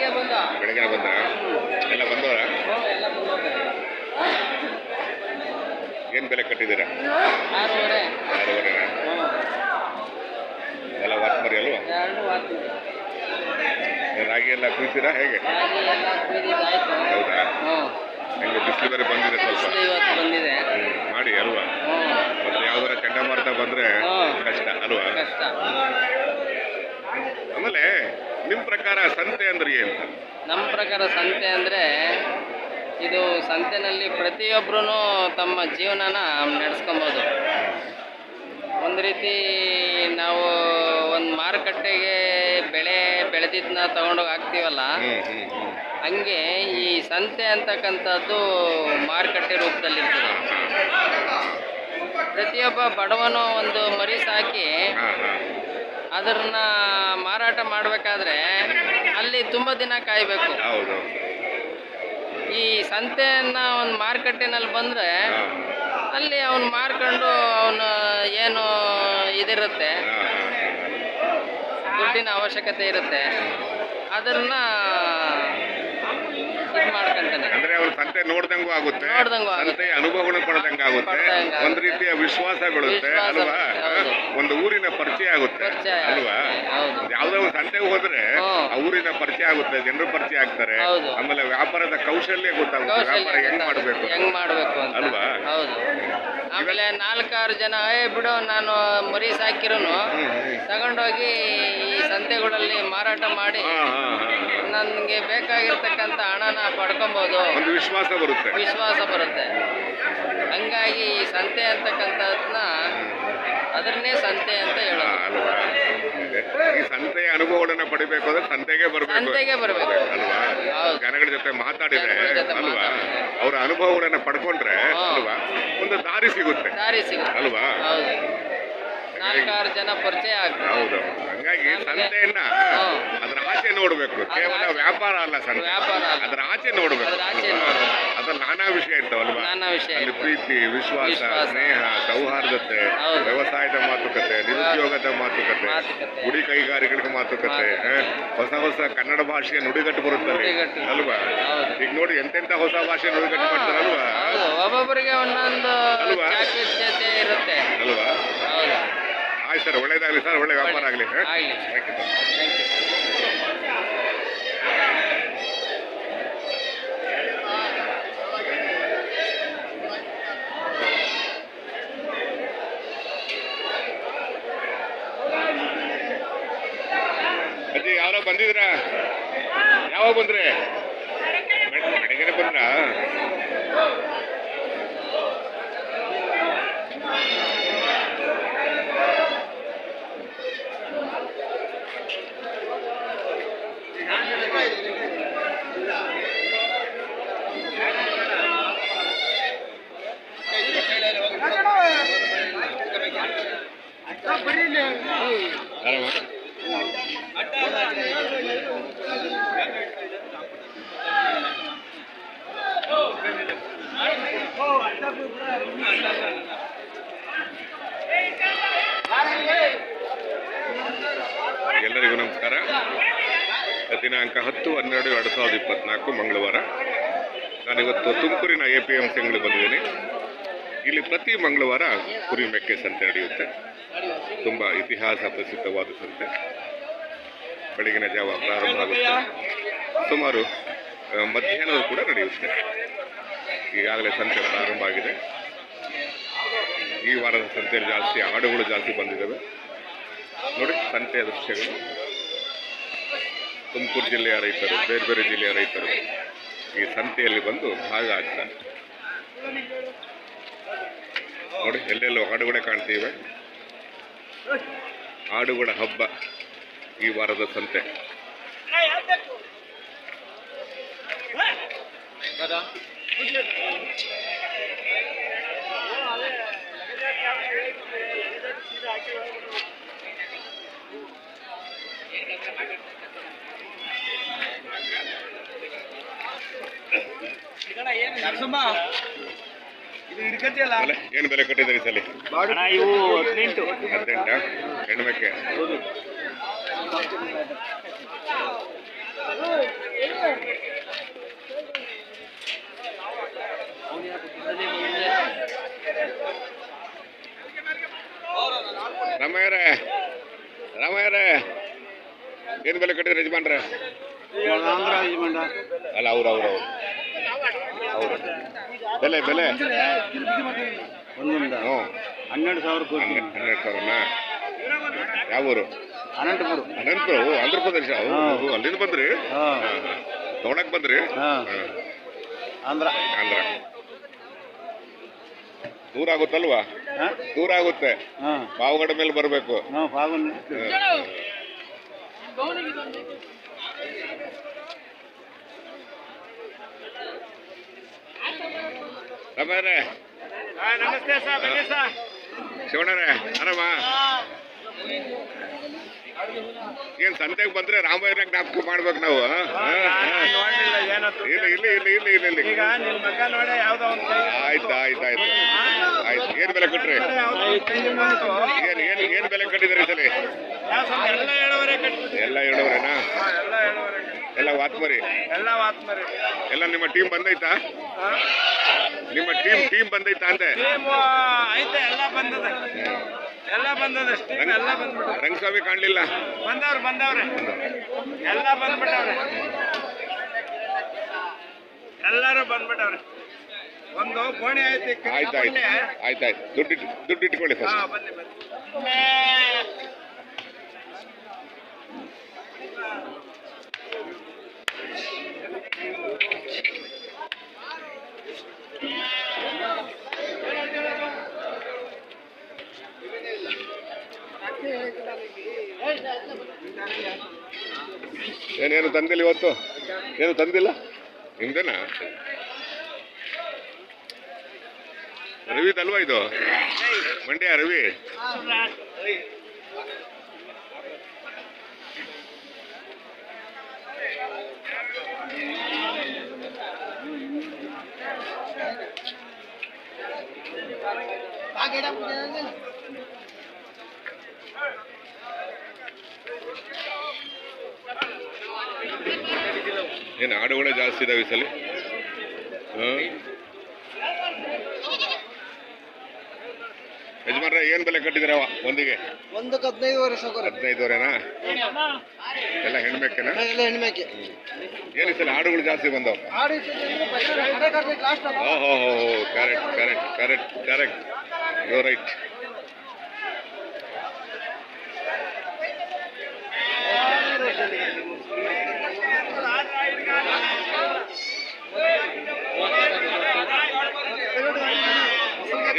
ಬೆಳಗ್ಗೆ ಬಂದ? ಎಲ್ಲ ಬಂದವರ? ಏನ್ ಬೆಲೆ ಕಟ್ಟಿದ್ದೀರಾ? ಎಲ್ಲ ವಾತ್ ಮರಿ ಅಲ್ವಾ? ರಾಗಿ ಎಲ್ಲ ಕುಯ್ತೀರಾ? ಹೇಗೆ? ಹೌದಾ? ಹೆಂಗೆ ಬಿಸಿಲು ಬೇರೆ ಬಂದಿದೆ. ಸ್ವಲ್ಪ ಮಾಡಿ ಅಲ್ವಾ? ಮತ್ತೆ ಯಾವ್ದಾರ ಚಂಡಮಾರುತ ಬಂದ್ರೆ ಕಷ್ಟ ಅಲ್ವಾ? ಆಮೇಲೆ ನಿಮ್ ಪ್ರಕಾರ ಸಂತೆ ಅಂದ್ರೆ ಏನು? ನಮ್ಮ ಪ್ರಕಾರ ಸಂತೆ ಅಂದರೆ ಇದು ಸಂತೆನಲ್ಲಿ ಪ್ರತಿಯೊಬ್ಬರೂ ತಮ್ಮ ಜೀವನನ ನಡೆಸ್ಕೊಬೋದು. ಒಂದು ರೀತಿ ನಾವು ಒಂದು ಮಾರುಕಟ್ಟೆಗೆ ಬೆಳೆ ಬೆಳೆದಿದ್ದನ್ನ ತಗೊಂಡೋಗಿ ಹಾಕ್ತೀವಲ್ಲ ಹಂಗೆ ಈ ಸಂತೆ ಅಂತಕ್ಕಂಥದ್ದು ಮಾರುಕಟ್ಟೆ ರೂಪದಲ್ಲಿರ್ತದೆ. ಪ್ರತಿಯೊಬ್ಬ ಬಡವನು ಒಂದು ಮರಿ ಸಾಕಿ ಅದನ್ನ ಮಾರಾಟ ಮಾಡಬೇಕಾದ್ರೆ ಅಲ್ಲಿ ತುಂಬ ದಿನ ಕಾಯಬೇಕು. ಹೌದು. ಈ ಸಂತೆಯನ್ನ ಒಂದು ಮಾರುಕಟ್ಟೆನಲ್ಲಿ ಬಂದರೆ ಅಲ್ಲಿ ಅವನು ಮಾರ್ಕೊಂಡು ಅವನು ಏನು ಇದಿರುತ್ತೆ. ದುಡ್ಡಿನ ಅವಶ್ಯಕತೆ ಇರುತ್ತೆ. ಅದನ್ನ ಇದು ಮಾಡ್ಕೊಂತಾನೆ. ಅಂದ್ರೆ ಅವ್ರು ಸಂತೆ ನೋಡ್ದಂಗೂ ಆಗುತ್ತೆ. ನೋಡ್ದಂಗೂ ಆಗುತ್ತೆ. ಅನುಭವಗಳು ಪಡೆದಂಗೆ ಆಗುತ್ತೆ ಪಡ್ದಂಗೆ ಒಂದ್ ರೀತಿಯ ವಿಶ್ವಾಸ ಬೀಳುತ್ತೆ ಅಲ್ವಾ? ಊರಿನ ಪರಿಚಯ ಆಗುತ್ತೆ ಅಲ್ವಾ. ಯಾವ್ದೋ ಒಂದು ಸಂತೆಗೆ ಹೋದ್ರೆ ಆ ಊರಿನ ಪರಿಚಯ ಆಗುತ್ತೆ ಜನರು ಪರಿಚಯ ಆಗ್ತಾರೆ. ಆಮೇಲೆ ವ್ಯಾಪಾರದ ಕೌಶಲ್ಯ ಗೊತ್ತಾಗುತ್ತೆ ವ್ಯಾಪಾರ ಹೆಂಗ್. ಮಾಡ್ಬೇಕು ಹೆಂಗ್ ಮಾಡಬೇಕು ಅಂತ. ಅಲ್ವಾ? ಹೌದು. ಆಮೇಲೆ ನಾಲ್ಕಾರು ಜನ ಏ ಬಿಡು ನಾನು ಮರಿ ಸಾಕಿರೋನು. ತಗೊಂಡೋಗಿ ಈ ಸಂತೆಗಳಲ್ಲಿ ಮಾರಾಟ ಮಾಡಿ ನನ್ಗೆ ಬೇಕಾಗಿರ್ತಕ್ಕಂಥ ಹಣನ ಪಡ್ಕೊಬೋದು. ಒಂದು ವಿಶ್ವಾಸ ಬರುತ್ತೆ. ವಿಶ್ವಾಸ ಬರುತ್ತೆ. ಹಂಗಾಗಿ ಈ ಸಂತೆ ಅಂತಕ್ಕಂಥದ್ದನ್ನ ಅದನ್ನೇ ಸಂತೆ ಅಂತ ಹೇಳಿ ಹೇಳೋದು. ಅಲ್ವಾ? ಈ ಸಂತೆಯ ಅನುಭವಗಳನ್ನ ಪಡಿಬೇಕು ಅಂದ್ರೆ ಸಂತೆಗೆ ಬರಬೇಕು. ಸಂತೆಗೆ ಬರ್ಬೇಕು. ಅಲ್ವಾ? ಹೌದು. ಜನಗಳ ಜೊತೆ ಮಾತಾಡಿದ್ರೆ ಜನಗಳ ಜೊತೆ ಅಲ್ವಾ? ಅವರ ಅನುಭವಗಳನ್ನ ಪಡ್ಕೊಂಡ್ರೆ ಹಾ. ಅಲ್ವಾ? ಒಂದು ದಾರಿ ಸಿಗುತ್ತೆ. ದಾರಿ ಸಿಗುತ್ತೆ. ಅಲ್ವಾ? ಹೌದು. ನಾಲ್ಕಾರು ಜನ ಪರಿಚಯ ಹೌದು ಹಂಗಾಗಿ ಸಂತೆಯನ್ನ ಅದರ ಆಚೆ ನೋಡಬೇಕು ಕೇವಲ ವ್ಯಾಪಾರ ಅಲ್ಲ ಸಂತೆ ವ್ಯಾಪಾರ ಅಲ್ಲ. ಅದ್ರ ಆಚೆ ನೋಡಬೇಕು ಅದ್ರ ಆಚೆ? ನೋಡ್ಬೇಕು. ಅದ್ರಲ್ಲಿ ನಾನಾ ವಿಷಯ ಇರ್ತಾವಲ್ವಾ ನಾನಾ ವಿಷಯ ಅಲ್ಲಿ. ಪ್ರೀತಿ ವಿಶ್ವಾಸ ವಿಶ್ವಾಸ. ಸ್ನೇಹ ಸೌಹಾರ್ದತೆ ಹೌದು. ವ್ಯವಸಾಯದ ಮಾತುಕತೆ ನಿರುದ್ಯೋಗದ ಮಾತುಕತೆ ಮಾತುಕತೆ. ಗುಡಿ ಕೈಗಾರಿಕೆಗಳ ಮಾತುಕತೆ ಮಾತುಕತೆ. ಆ, ಹೊಸ ಹೊಸ ಕನ್ನಡ ಭಾಷೆಯ ನುಡಿಗಟ್ಟು ಬರುತ್ತದೆ ನುಡಿಗಟ್ಟು. ಅಲ್ವಾ ಹೌದು. ಈಗ ನೋಡಿ ಎಂತೆಂತ ಹೊಸ ಭಾಷೆ ನುಡಿಗಟ್ಟು ಮಾಡ್ತಾರಲ್ವಾ ಹೌದು ಒಬ್ಬೊಬ್ಬರಿಗೆ ಒಂದೊಂದು ಅಲ್ವಾ? ಇರುತ್ತೆ ಅಲ್ವಾ ಹೌದು ಆಯ್ತು ಸರ್ ಒಳ್ಳೇದಾಗಲಿ ಸರ್ ಒಳ್ಳೆ ವ್ಯಾಪಾರ ಆಗಲಿ. ಥ್ಯಾಂಕ್ ಯು ಅಜ್ಜಿ ಯಾರೋ ಬಂದಿದ್ರಾ ಯಾವಾಗ ಬಂದ್ರೆ? ಬಂದ್ರ ಬಂದ್ರಾ? ಎಲ್ಲರಿಗೂ ನಮಸ್ಕಾರ. ದಿನಾಂಕ ಹತ್ತು, ಹನ್ನೆರಡು, ಎರಡು ಸಾವಿರದ ಇಪ್ಪತ್ನಾಲ್ಕು ಮಂಗಳವಾರ. ನಾನಿವತ್ತು ತುಮಕೂರಿನ ಎ ಪಿ ಎಂ ಸಿ ಅಂಗಡಿ ಬಂದಿದ್ದೀನಿ. ಇಲ್ಲಿ ಪ್ರತಿ ಮಂಗಳವಾರ ಕುರಿ ಮೆಕ್ಕೆ ಸಂತೆ ನಡೆಯುತ್ತೆ. ತುಂಬ ಇತಿಹಾಸ ಪ್ರಸಿದ್ಧವಾದ ಸಂತೆ. ಬೆಳಗಿನ ಜಾವ ಪ್ರಾರಂಭ ಆಗುತ್ತೆ. ಸುಮಾರು ಮಧ್ಯಾಹ್ನವೂ ಕೂಡ ನಡೆಯುತ್ತೆ. ಈಗಾಗಲೇ ಸಂತೆ ಪ್ರಾರಂಭ ಆಗಿದೆ. ಈ ವಾರದ ಸಂತೆಯಲ್ಲಿ ಜಾಸ್ತಿ ಆಡುಗಳು ಜಾಸ್ತಿ ಬಂದಿದ್ದಾವೆ. ನೋಡಿ, ಸಂತೆಯ ದೃಶ್ಯಗಳು. ತುಮಕೂರು ಜಿಲ್ಲೆಯ ರೈತರು, ಬೇರೆ ಬೇರೆ ಜಿಲ್ಲೆಯ ರೈತರು ಈ ಸಂತೆಯಲ್ಲಿ ಬಂದು ಭಾಗ ಆಗ್ತಾರೆ. ನೋಡಿ ಎಲ್ಲೆಲ್ಲೋ ಹಾಡುಗಳೇ ಕಾಣ್ತೀವಿ. ಹಾಡುಗಳ ಹಬ್ಬ ಈ ವಾರದ ಸಂತೆ. ಏನು ಬೆಲೆ ಕೊಟ್ಟಿದ್ದೀರಿ ಸಲ? ಇವು ಹದಿನೆಂಟು. ಹದಿನೆಂಟಾ? ಹೆಣ್ಮೆಕ್ಕೆ? ರಾಮಯ್ಯರ ರಾಮಯ್ಯರ ಏನು ಬೆಲೆ ಕಟ್ಟಿದ್ರೆ ಯಜಮಾನ್ರೆ? ಅಲ್ಲ ಅವ್ರು ಅವ್ರು ಅವ್ರ ಅವ್ರು. ಬೆಲೆ ಬೆಲೆ. ಒಂದೊಂದು. ಹ್ಞೂ. ಹನ್ನೆರಡು ಸಾವಿರ ಕೋಟಿ. ಹನ್ನೆರಡು ಸಾವಿರ ಸಾವಿರನಾ ಯಾವ ಊರು? ಅನಂತಪುರ. ಅನಂತಪುರ ಓ ಆಂಧ್ರ ಪ್ರದೇಶ. ಅಲ್ಲಿಂದ ಬಂದ್ರಿ? ಹಾ. ನೋಡಕ್ ಬಂದ್ರಿ? ಹಾ. ಹಾ. ಆಂಧ್ರ. ಆಂಧ್ರ. ದೂರ ಆಗುತ್ತಲ್ವಾ? ಹಾ? ದೂರ ಆಗುತ್ತೆ. ಪಾವುಗಡ ಪಾವಗಡ ಮೇಲೆ ಬರಬೇಕು. ಫಾಗುನ್ ನಮಸ್ತೆ ಸರ್ ಬನ್ನಿ ಸರ್. ಶಿವಣ್ಣರೇ ಆರಾಮ? ಏನ್ ಸಂತೆಗೆ ಬಂದ್ರೆ ರಾಮಾಯಣ ಜ್ಞಾಪಕ ಮಾಡ್ಬೇಕು ನಾವು ಹಾ? ಹಾ, ಹಾ. ನೋಡ್ಲಿಲ್ಲ ಏನಂತ ಇಲ್ಲ ಇಲ್ಲ ಇಲ್ಲ ಇಲ್ಲ ಇಲ್ಲ ಇಲ್ಲ. ಈಗ ನಿನ್ ನೋಡಿ ಯಾವ್ದೋ ಒಂದು ಕೈ ಆಯ್ತು ಆಯ್ತು ಆಯ್ತು. ಆಯ್ತು ಏನ್ ಬೆಲೆ ಕೊಟ್ರಿ. ಏನ್ ಏನ್ ಏನ್ ಬೆಲೆ ಕಟ್ಟಿದ್ರಿ ಸರಿ ಎಲ್ಲ ಏಳುವರೆ ಕಟ್ಬಿಟ್ಟು. ಎಲ್ಲ ವಾತ್ಮರಿ ಎಲ್ಲ ವಾತ್ಮರಿ ಎಲ್ಲ ವಾತ್ ಮರಿ. ಎಲ್ಲ ನಿಮ್ಮ ಟೀಮ್ ಬಂದೈತಾ? ನಿಮ್ಮ ಟೀಮ್ ಟೀಮ್ ಬಂದೈತಾ ಅಂದೆ? ಐತೆ ಎಲ್ಲ ಬಂದದ. ಎಲ್ಲ ಬಂದದ ಟೀಮ್ ಎಲ್ಲ ಬಂದ್ಬಿಟ್ಟು ರಂಗಸ್ವಾಮಿ ಕಾಣ್ಲಿಲ್ಲ? ಬಂದವ್ರು ಬಂದವ್ರೆ. ಎಲ್ಲ ಬಂದ್ಬಿಟ್ಟವ್ರೆ. ಎಲ್ಲರೂ ಬಂದ್ಬಿಟ್ಟವ್ರೆ. ಒಂದು ಕೋಣೆ ಐತಿ ಆಯ್ತು ಆಯ್ತು. ಆಯ್ತಾಯ್ತು ದುಡ್ಡು ದುಡ್ಡಿಟ್ಕೊಳ್ಳಿ ದುಡ್ಡು ಇಟ್ಕೊಳ್ಳಿ ಫಸ್ಟ್ ಬನ್ನಿ ಬನ್ನಿ. ಏನೇನು ತಂದಿಲ್ಲ ಇವತ್ತು? ಏನು ತಂದಿಲ್ಲ? ನಿಮ್ದೇನಾ? ರವಿದಲ್ವಾ ಇದು? ಮಂಡ್ಯ ರವಿ? ಏನು ಆಡುಗಳೇ ಜಾಸ್ತಿ ಇದಾವೆ ಈ ಸಲ? ಹಾಂ? ಯಜಮಾನ್ರೆ ಏನು ಬೆಲೆ ಕಟ್ಟಿದಿರವ ಒಂದಿಗೆ? ಒಂದಕ್ಕೆ ಹದಿನೈದು ವರ್ಷ ಹದಿನೈದುವರೆನಾ ಎಲ್ಲ ಎಲ್ಲ ಹೆಣ್ಮೇಕೆ ಏನು ಸರ್ ಸಲ ಆಡುಗಳು ಜಾಸ್ತಿ ಬಂದವು? ಹೋ correct correct correct correct you right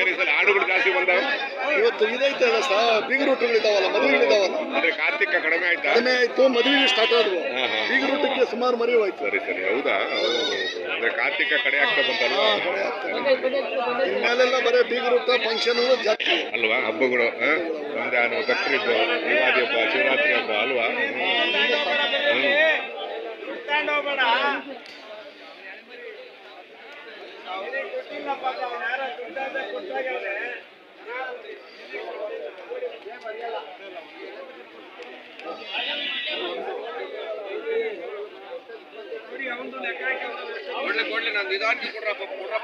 ಈ ಸಲ ಆಡುಗಳು ಜಾಸ್ತಿ ಬಂದವು ಇವತ್ತು ಇದೈತೆ ಬೀಗ ರೂಟ್ಗಳಿದಾವಲ್ಲ ಮದುವೆಗಳಿದಾವಲ್ಲ ಅಂದ್ರೆ ಕಾರ್ತಿಕ ಕಡಿಮೆ ಆಯ್ತು? ಕಡಿಮೆ ಆಯ್ತು ಮದುವೆ ಸ್ಟಾರ್ಟ್ ಆದ್ವು. ಬೀಗ ರೂಟಕ್ಕೆ ಸುಮಾರು ಮರಿ ಹೋಯ್ತು ಸರಿ ಸರಿ. ಹೌದಾ? ಅಂದ್ರೆ ಕಾರ್ತಿಕ ಕಡೆ ಆಗ್ತಾ ಬಂತಲ್ವಾ? ಇನ್ಮೇಲೆಲ್ಲ ಬರೀ ಬೀಗ ರೂಟ ಫಂಕ್ಷನ್ ಜಾತ್ರೆ ಅಲ್ವಾ? ಹಬ್ಬಗಳು ಒಂದು ರಂಜಾನು ಬಕ್ರೀದ್ದು ಯುಗಾದಿ ಹಬ್ಬ ಶಿವರಾತ್ರಿ ಹಬ್ಬ ಅಲ್ವಾ? ಹ್ಮ್.